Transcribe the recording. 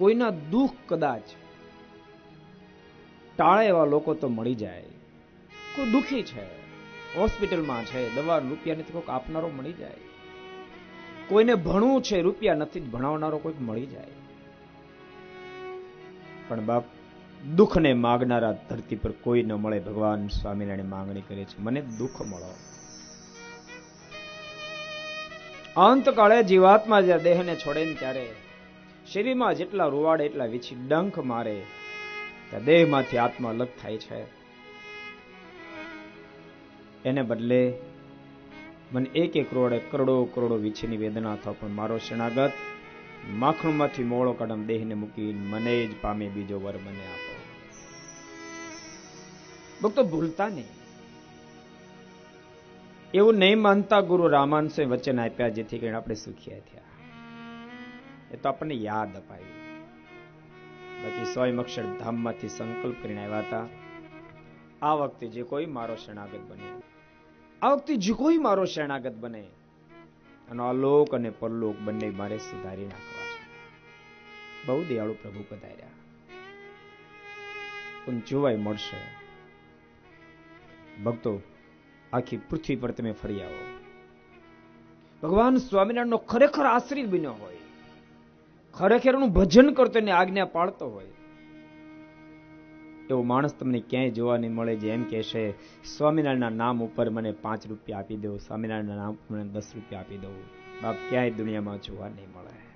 કોઈના દુઃખ કદાચ ટાળે એવા લોકો તો મળી જાય. કોઈ દુઃખી છે, હોસ્પિટલમાં છે, દવા રૂપિયા નથી, કોઈક આપનારો મળી જાય. કોઈને ભણવું છે, રૂપિયા નથી, ભણાવનારો કોઈક મળી જાય. પણ બાપ, દુઃખને માગનારા ધરતી પર કોઈ ન મળે, ભગવાન સ્વામિનારાયણ માંગણી કરે છે, મને દુઃખ મળો. અંતકાળે જીવાત્મા જ્યારે દેહને છોડે ને ત્યારે શરીરમાં જેટલા રોવાડે એટલા વીછી ડંખ મારે. ત્યાં દેહમાંથી આત્મા અલગ થાય છે. એને બદલે મને એક એક રોડે કરોડો કરોડો વીછીની વેદના થાય પણ મારો શરણાગત માખણમાંથી મોળો કડમ દેહને મૂકી મને જ પામે બીજો વર મને આપો. ભક્તો, ભૂલતા નહીં. એવું નહીં માનતા ગુરુ રામાનસે વચન આપ્યા, જેથી કરીને આપણે સુખિયા થયા. એ તો આપણને યાદ અપાયું. બાકી સ્વયં અક્ષર ધામમાંથી સંકલ્પ કરીને આવ્યા હતા. આ વખતે જે કોઈ મારો શરણાગત બને. આ વખતે જે કોઈ મારો શરણાગત બને. અને અલોક અને પરલોક બંને મારે સુધારી નાખવા છે. બહુ દયાળુ પ્રભુ પધાર્યા. પણ જોવાય મળશે. ભક્તો, આખી પૃથ્વી પર તમે ફરી આવો. ભગવાન સ્વામિનારાયણનો ખરેખર આશ્રિત બન્યો હોય. ખરેખર એનું ભજન કરતો એની આજ્ઞા પાળતો હોય. એવો માણસ તમને ક્યાંય જોવા નહીં મળે જે એમ કહેશે, સ્વામિનારાયણના નામ ઉપર મને પાંચ રૂપિયા આપી દો, સ્વામિનારાયણના નામ ઉપર મને દસ રૂપિયા આપી દો. બાપ ક્યાંય દુનિયામાં જોવા નહીં મળે.